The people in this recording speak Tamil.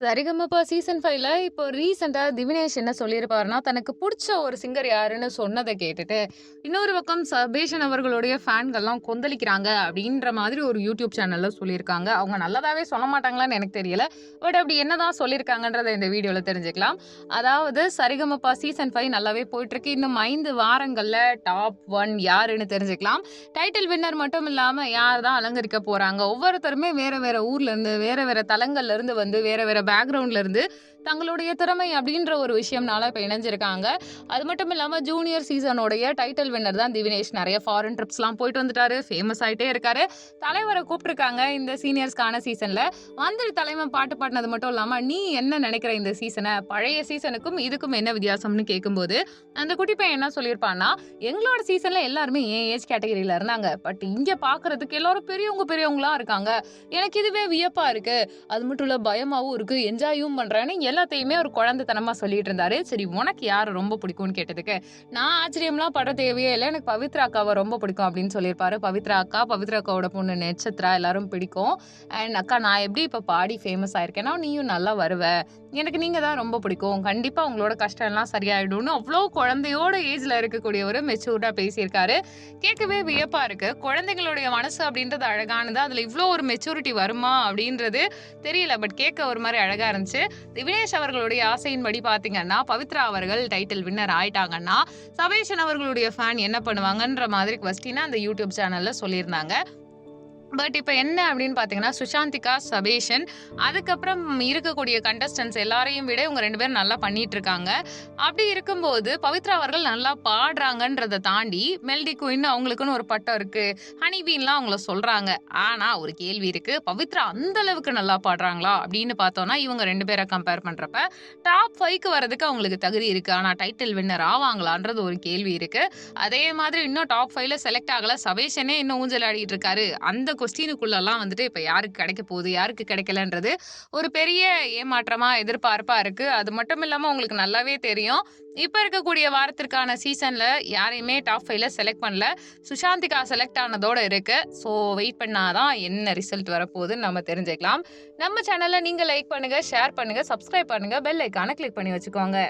சரிகமப்பா சீசன் ஃபைவ்ல இப்போ ரீசெண்டாக திவினேஷ் என்ன சொல்லியிருப்பாருன்னா, தனக்கு பிடிச்ச ஒரு சிங்கர் யாருன்னு சொன்னதை கேட்டுட்டு, இன்னொரு பக்கம் சபேஷன் அவர்களுடைய ஃபேன்கள்லாம் கொந்தளிக்கிறாங்க அப்படின்ற மாதிரி ஒரு யூடியூப் சேனலில் சொல்லியிருக்காங்க. அவங்க நல்லதாகவே சொல்ல மாட்டாங்களான்னு எனக்கு தெரியல. பட் அப்படி என்னதான் சொல்லியிருக்காங்கன்றதை இந்த வீடியோவில் தெரிஞ்சுக்கலாம். அதாவது சரிகமப்பா சீசன் ஃபைவ் நல்லாவே போயிட்டுருக்கு. இன்னும் ஐந்து வாரங்களில் டாப் ஒன் யாருன்னு தெரிஞ்சுக்கலாம். டைட்டில் வின்னர் மட்டும் இல்லாமல் யார் தான் அலங்கரிக்க போகிறாங்க ஒவ்வொருத்தருமே வேறு வேறு ஊர்லேருந்து வேறு வேறு தலங்கள்லேருந்து வந்து வேறு வேறு பேக்ரவுண்ட்ல இருந்து தங்களுடைய திறமை அப்படின்ற ஒரு விஷயம்னால இப்போ இணைஞ்சிருக்காங்க. அது மட்டும் இல்லாமல் ஜூனியர் சீசனோடைய டைட்டில் வின்னர் தான் திவினேஷ். நிறைய ஃபாரின் ட்ரிப்ஸ்லாம் போயிட்டு வந்துட்டாரு. ஃபேமஸ் ஆகிட்டே இருக்காரு. தலைவரை கூப்பிட்டுருக்காங்க இந்த சீனியர்ஸ்க்கான சீசனில் வந்து தலைமை பாட்டு பாடினது மட்டும் இல்லாமல் "நீ என்ன நினைக்கிற இந்த சீசனை பழைய சீசனுக்கும் இதுக்கும் என்ன வித்தியாசம்னு?" கேட்கும்போது, அந்த குட்டி பையன் என்ன சொல்லியிருப்பான்னா, "எங்களோட சீசனில் எல்லாருமே என் ஏஜ் கேட்டகரியில் இருந்தாங்க. பட் இங்கே பார்க்குறதுக்கு எல்லாரும் பெரியவங்க பெரியவங்களாக இருக்காங்க. எனக்கு இதுவே வியப்பாக இருக்குது அது மட்டும் இல்லை பயமாகவும் இருக்குது என்ஜாயும் பண்ணுறேன்னு எல்லாத்தையுமே ஒரு குழந்தைத்தனமா சொல்லிட்டு இருந்தாரு. சரி உனக்கு யார் ரொம்ப பிடிக்கும்னு கேட்டதுக்கு, "நான் ஆச்சரியம்லாம் பட தேவையே இல்லை எனக்கு பவித்ரா அக்காவை ரொம்ப பிடிக்கும்" அப்படின்னு சொல்லியிருப்பாரு. பவித்ரா அக்கா, பவித்ரா அக்காவோட பொண்ணு நட்சத்திரா எல்லாரும் பிடிக்கும். அண்ட் "அக்கா நான் எப்படி இப்போ பாடி ஃபேமஸ் ஆயிருக்கேன்னா நீயும் நல்லா வருவ. எனக்கு நீங்கள் தான் ரொம்ப பிடிக்கும். கண்டிப்பாக உங்களோட கஷ்டம் எல்லாம் சரியாயிடும்னு" அவ்வளோ குழந்தையோட ஏஜில் இருக்கக்கூடியவரு மெச்சூர்டாக பேசியிருக்காரு. கேட்கவே வியப்பாக இருக்குது குழந்தைங்களுடைய மனசு அப்படின்றது அழகானது. அதில் இவ்வளோ ஒரு மெச்சூரிட்டி வருமா அப்படின்றது தெரியல. பட் கேட்க ஒரு மாதிரி அழகாக இருந்துச்சு. சபேஷ் அவர்களுடைய ஆசையின்படி பார்த்தீங்கன்னா, பவித்ரா அவர்கள் டைட்டில் வின்னர் ஆயிட்டாங்கன்னா, சபேஷன் அவர்களுடைய ஃபேன் என்ன பண்ணுவாங்கன்ற மாதிரி கொஸ்டின அந்த யூடியூப் சேனல்ல சொல்லியிருந்தாங்க. பட் இப்போ என்ன அப்படின்னு பார்த்தீங்கன்னா, சுஷாந்திகா, சபேஷன் அதுக்கப்புறம் இருக்கக்கூடிய கண்டஸ்டன்ஸ் எல்லாரையும் விட இவங்க ரெண்டு பேரும் நல்லா பண்ணிட்டு இருக்காங்க. அப்படி இருக்கும்போது பவித்ரா அவர்கள் நல்லா பாடுறாங்கன்றதை தாண்டி, மெல்டி குயின் அவங்களுக்குன்னு ஒரு பட்டம் இருக்கு. ஹனிபீன்லாம் அவங்கள சொல்றாங்க. ஆனா ஒரு கேள்வி இருக்கு. பவித்ரா அந்த அளவுக்கு நல்லா பாடுறாங்களா? அப்படின்னு பார்த்தோம்னா, இவங்க ரெண்டு பேரை கம்பேர் பண்றப்ப, டாப் ஃபைவ்க்கு வரதுக்கு அவங்களுக்கு தகுதி இருக்கு. ஆனா டைட்டில் வின்னர் ஆவாங்களான்றது ஒரு கேள்வி இருக்கு. அதே மாதிரி இன்னும் டாப் ஃபைவ்ல செலக்ட் ஆகல. சபேஷனே இன்னும் ஊஞ்சல் ஆடிட்டு இருக்காரு. அந்த கொஸ்டினுக்குள்ளெல்லாம் வந்துட்டு இப்போ யாருக்கு கிடைக்க போகுது? யாருக்கு கிடைக்கலன்றது ஒரு பெரிய ஏமாற்றமாக எதிர்பார்ப்பாக இருக்குது அது மட்டும் இல்லாமல் உங்களுக்கு நல்லாவே தெரியும். இப்போ இருக்கக்கூடிய வாரத்திற்கான சீசனில் யாரையுமே டாப் ஃபைவ்ல செலக்ட் பண்ணல. சுஷாந்திகா செலக்ட் ஆனதோடு இருக்குது ஸோ வெயிட் பண்ணாதான் என்ன ரிசல்ட் வரப்போகுதுன்னு நம்ம தெரிஞ்சுக்கலாம். நம்ம சேனலை நீங்கள் லைக் பண்ணுங்கள் ஷேர் பண்ணுங்கள் சப்ஸ்கிரைப் பண்ணுங்கள் பெல் ஐக்கானை கிளிக் பண்ணி வச்சுக்கோங்க.